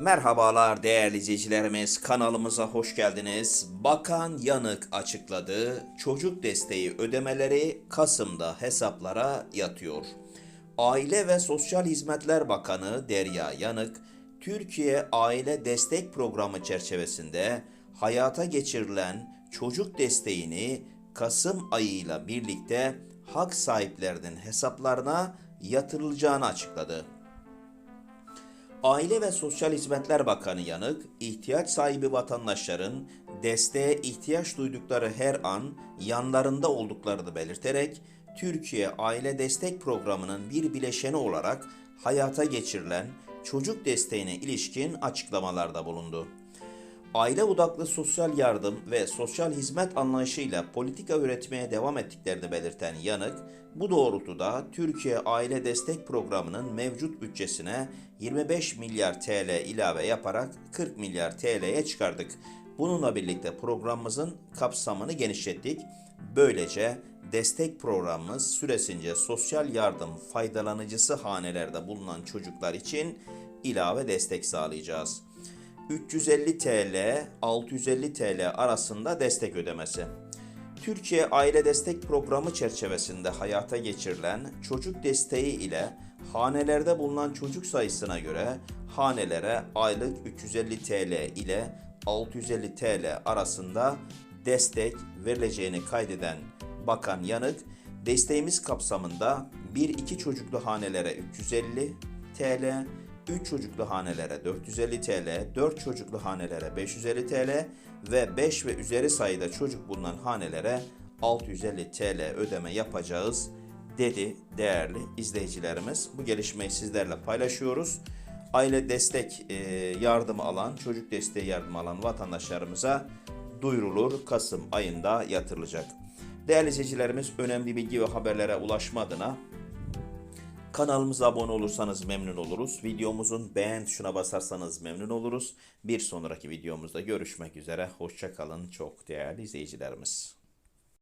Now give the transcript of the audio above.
Merhabalar değerli izleyicilerimiz kanalımıza hoş geldiniz. Bakan Yanık açıkladı. Çocuk desteği ödemeleri Kasım'da hesaplara yatıyor. Aile ve Sosyal Hizmetler Bakanı Derya Yanık, Türkiye Aile Destek Programı çerçevesinde hayata geçirilen çocuk desteğini Kasım ayıyla birlikte hak sahiplerinin hesaplarına yatırılacağını açıkladı. Aile ve Sosyal Hizmetler Bakanı Yanık, ihtiyaç sahibi vatandaşların desteğe ihtiyaç duydukları her an yanlarında olduklarını belirterek, Türkiye Aile Destek Programı'nın bir bileşeni olarak hayata geçirilen çocuk desteğine ilişkin açıklamalarda bulundu. Aile odaklı sosyal yardım ve sosyal hizmet anlayışıyla politika üretmeye devam ettiklerini belirten Yanık, bu doğrultuda Türkiye Aile Destek Programı'nın mevcut bütçesine 25 milyar TL ilave yaparak 40 milyar TL'ye çıkardık. Bununla birlikte programımızın kapsamını genişlettik. Böylece destek programımız süresince sosyal yardım faydalanıcısı hanelerde bulunan çocuklar için ilave destek sağlayacağız. 350 TL, 650 TL arasında destek ödemesi. Türkiye Aile Destek Programı çerçevesinde hayata geçirilen çocuk desteği ile hanelerde bulunan çocuk sayısına göre hanelere aylık 350 TL ile 650 TL arasında destek verileceğini kaydeden Bakan Yanık, desteğimiz kapsamında 1-2 çocuklu hanelere 350 TL, 3 çocuklu hanelere 450 TL, 4 çocuklu hanelere 550 TL ve 5 ve üzeri sayıda çocuk bulunan hanelere 650 TL ödeme yapacağız dedi değerli izleyicilerimiz. Bu gelişmeyi sizlerle paylaşıyoruz. Aile destek e, yardımı alan, çocuk desteği yardımı alan vatandaşlarımıza duyurulur. Kasım ayında yatırılacak. Değerli izleyicilerimiz önemli bilgi ve haberlere ulaşma adına Kanalımıza abone olursanız memnun oluruz. Videomuzun beğen tuşuna basarsanız memnun oluruz. Bir sonraki videomuzda görüşmek üzere. Hoşçakalın çok değerli izleyicilerimiz.